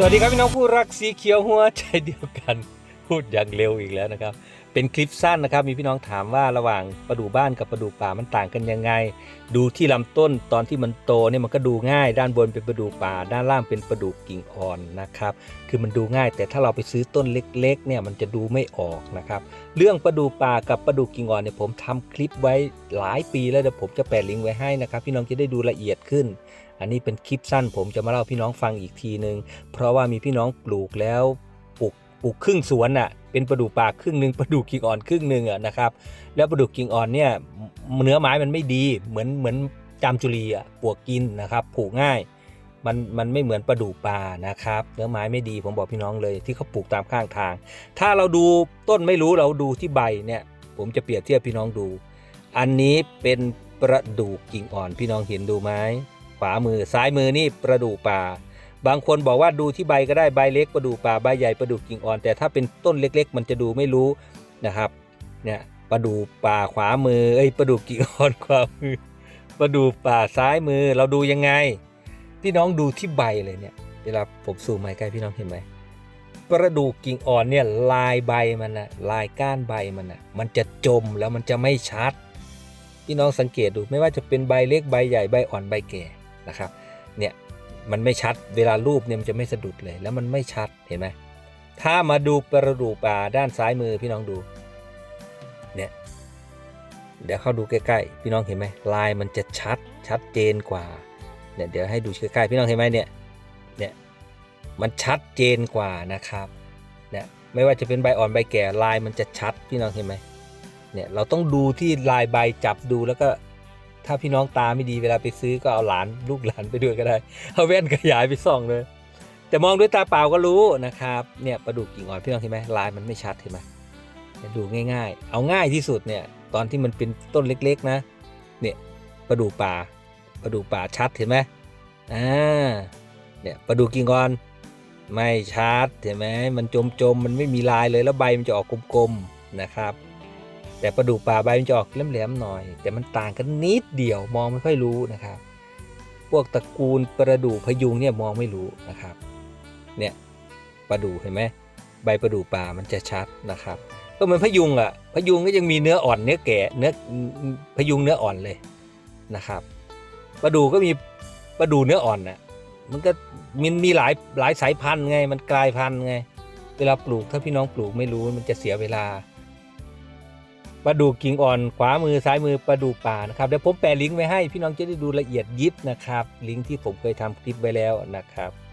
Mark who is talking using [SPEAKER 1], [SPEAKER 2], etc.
[SPEAKER 1] สวัสดีครับพี่น้องผู้รักสีเขียวหัวใจเดียวกัน พูดอย่างเร็วอีกแล้วนะครับ เป็นคลิปสั้นนะครับ มีพี่น้องถามว่าระหว่างปลาดูบ้านกับปลาดูป่ามันต่างกันยังไง ดูที่ลำต้นตอนที่มันโตเนี่ยมันก็ดูง่ายด้านบนเป็นปลาดูป่า ด้านล่างเป็นปลาดูกิ่งอ่อนนะครับ คือมันดูง่ายแต่ถ้าเราไปซื้อต้นเล็กๆเนี่ยมันจะดูไม่ออกนะครับ เรื่องปลาดูป่ากับปลาดูกิ่งอ่อนเนี่ยผมทำคลิปไว้หลายปีแล้วเดี๋ยวผมจะแปะลิงก์ไว้ให้นะครับ พี่น้องจะได้ดูละเอียดขึ้นอันนี้เป็นคลิปสั้นผมจะมาเล่าพี่น้องฟังอีกทีนึง เพราะว่ามีพี่น้องปลูกแล้วปลูกปลูกครึ่งสวนอะ เป็นปลาดูป่าครึ่งหนึ่งปลาดูกิ่งอ่อนครึ่งหนึ่งอะนะครับแล้วปลาดูกิ่งอ่อนเนี่ยเนื้อไม้มันไม่ดีเหมือนเหมือนจามจุลีอะปวกกินนะครับผูกง่ายมันมันไม่เหมือนปลาดูป่านะครับ เนื้อไม้ไม่ดีผมบอกพี่น้องเลยที่เขาปลูกตามข้างทาง ถ้าเราดูต้นไม่รู้เราดูที่ใบเนี่ย ผมจะเปรียบเทียบพี่น้องดู อันนี้เป็นประดูกกิ่งอ่อนพี่น้องเห็นดูไหมขวามือซ้ายมือนี่ประดูกป่า บางคนบอกว่าดูที่ใบก็ได้ใบเล็กประดูป่าใบใหญ่ประดูกิ่งอ่อน แต่ถ้าเป็นต้นเล็ก ๆ มันจะดูไม่รู้นะครับเนี่ยประดูป่าขวามือเอ้ยประดูกิ่งอ่อนขวามือประดูป่าซ้ายมือเราดูยังไง พี่น้องดูที่ใบเลยเนี่ยเวลาผมซูมมาใกล้พี่น้องเห็นไหมประดูกิ่งอ่อนเนี่ยลายใบมันนะลายก้านใบมันนะมันจะจมแล้วมันจะไม่ชัด พี่น้องสังเกตดูไม่ว่าจะเป็นใบเล็กใบใหญ่ใบอ่อนใบแก่นะครับเนี่ย มันไม่ชัด เวลารูปเนี่ยมันจะไม่สะดุดเลย แล้วมันไม่ชัดเห็นไหมถ้ามาดูประดูป่าด้านซ้ายมือพี่น้องดู เนี่ยเดี๋ยวเข้าดูใกล้ๆ พี่น้องเห็นไหมลายมันจะชัดชัดเจนกว่าเนี่ยเดี๋ยวให้ดูใกล้ๆ พี่น้องเห็นไหมเนี่ยเนี่ยมันชัดเจนกว่านะครับเนี่ยไม่ว่าจะเป็นใบอ่อนใบแก่ลายมันจะชัดพี่น้องเห็นไหมเนี่ยเราต้องดูที่ลายใบจับดูแล้วก็ ถ้าพี่น้องตาไม่ดีเวลาไปซื้อก็เอาหลานลูกหลานไปด้วยก็ได้ เอาแว่นขยายไปส่องเลย แต่มองด้วยตาเปล่าก็รู้นะครับเนี่ยปลาดุกกิ่งอ่อนพี่น้องเห็นไหมลายมันไม่ชัดเห็นไหมดูง่ายๆ เอาง่ายที่สุดเนี่ยตอนที่มันเป็นต้นเล็กๆนะเนี่ยปลาดุกป่าปลาดุกป่าชัดเห็นไหมอ่าเนี่ยปลาดุกกิ่งอ่อนไม่ชัดเห็นไหมมันจมๆมันไม่มีลายเลยแล้วใบมันจะออกกลมๆนะครับ แต่ปลาดุกป่าใบมันจะออกแหลมๆหน่อย แต่มันต่างกันนิดเดียวมองไม่ค่อยรู้นะครับ พวกตระกูลประดู่พยุงเนี่ยมองไม่รู้นะครับ เนี่ยประดู่เห็นไหมใบประดู่ป่ามันจะชัดนะครับ ก็เหมือนพยุงอะพยุงก็ยังมีเนื้ออ่อนเนื้อแก่เนื้อพยุงเนื้ออ่อนเลยนะครับประดู่ก็มีประดู่เนื้ออ่อนน่ะมันก็มันมีหลายหลายสายพันธุ์ไง มันกลายพันธุ์ไง เวลาปลูกถ้าพี่น้องปลูกไม่รู้มันจะเสียเวลา ลาดูกิ่งอ่อนขวามือซ้ายมือปลาดูป่านะครับเดี๋ยวผมแปะลิงก์ไว้ให้พี่น้องจะได้ดูละเอียดยิบนะครับลิงก์ที่ผมเคยทำคลิปไว้แล้วนะครับ